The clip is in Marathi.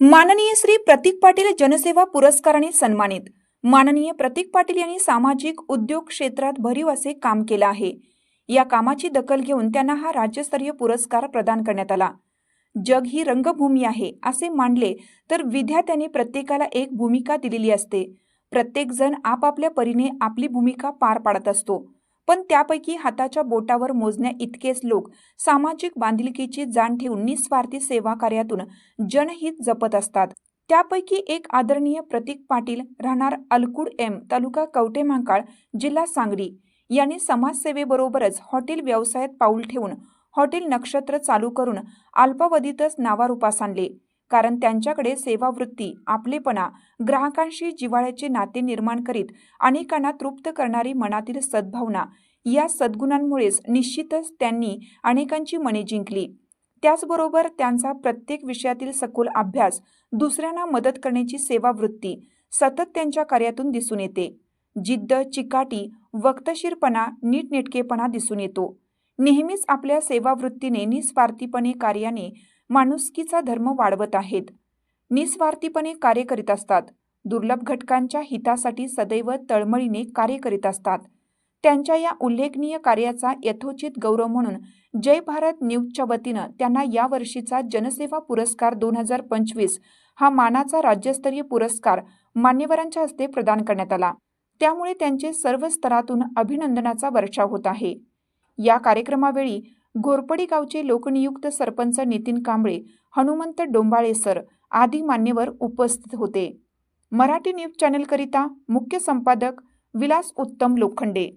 माननीय श्री प्रतीक पाटील जनसेवा पुरस्काराने सन्मानित. माननीय प्रतीक पाटील यांनी सामाजिक उद्योग क्षेत्रात भरीव असे काम केलं आहे. या कामाची दखल घेऊन त्यांना हा राज्यस्तरीय पुरस्कार प्रदान करण्यात आला. जग ही रंगभूमी आहे असे मांडले तर विद्यार्थ्यांनी प्रत्येकाला एक भूमिका दिलेली असते. प्रत्येकजण आपापल्या परीने आपली भूमिका पार पाडत असतो. पण त्यापैकी हाताच्या बोटावर मोजण्या इतकेच लोक सामाजिक बांधिलकीची जाण ठेवून निस्वार्थी सेवा कार्यातून जनहित जपत असतात. त्यापैकी एक आदरणीय प्रतीक पाटील राहणार अलकुड एम तालुका कवठे महाकाळ जिल्हा सांगली. यांनी समाजसेवेबरोबरच हॉटेल व्यवसायात पाऊल ठेवून हॉटेल नक्षत्र चालू करून अल्पावधीतच नावारूपास आणले. कारण त्यांच्याकडे सेवावृत्ती आपलेपणा ग्राहकांशी जिव्हाळ्याचे नाते निर्माण करीत अनेकांना तृप्त करणारी मनातील सद्भावना या सद्गुणांमुळेच निश्चितच त्यांनी अनेकांची मने जिंकली. त्याचबरोबर त्यांचा प्रत्येक विषयातील सखोल अभ्यास दुसऱ्यांना मदत करण्याची सेवावृत्ती सतत त्यांच्या कार्यातून दिसून येते. जिद्द चिकाटी वक्तशीरपणा नीटनेटकेपणा दिसून येतो. नेहमीच आपल्या सेवावृत्तीने निस्वार्थीपणे कार्याने माणुसकीचा धर्म वाढवत आहेत. निस्वार्थीपणे कार्य करीत असतात. दुर्लभ घटकांच्या हितासाठी सदैव तळमळीने कार्य करीत असतात. त्यांच्या या उल्लेखनीय कार्याचा यथोचित गौरव म्हणून जय भारत न्यूजच्या वतीनं त्यांना यावर्षीचा जनसेवा पुरस्कार दोन हजार पंचवीस हा मानाचा राज्यस्तरीय पुरस्कार मान्यवरांच्या हस्ते प्रदान करण्यात आला. त्यामुळे त्यांचे सर्व स्तरातून अभिनंदनाचा वर्षाव होत आहे. या कार्यक्रमावेळी घोरपडी गावचे लोकनियुक्त सरपंच नितीन कांबळे हनुमंत डोंबाळे सर आदी मान्यवर उपस्थित होते. मराठी न्यूज चॅनलकरिता मुख्य संपादक विलास उत्तम लोखंडे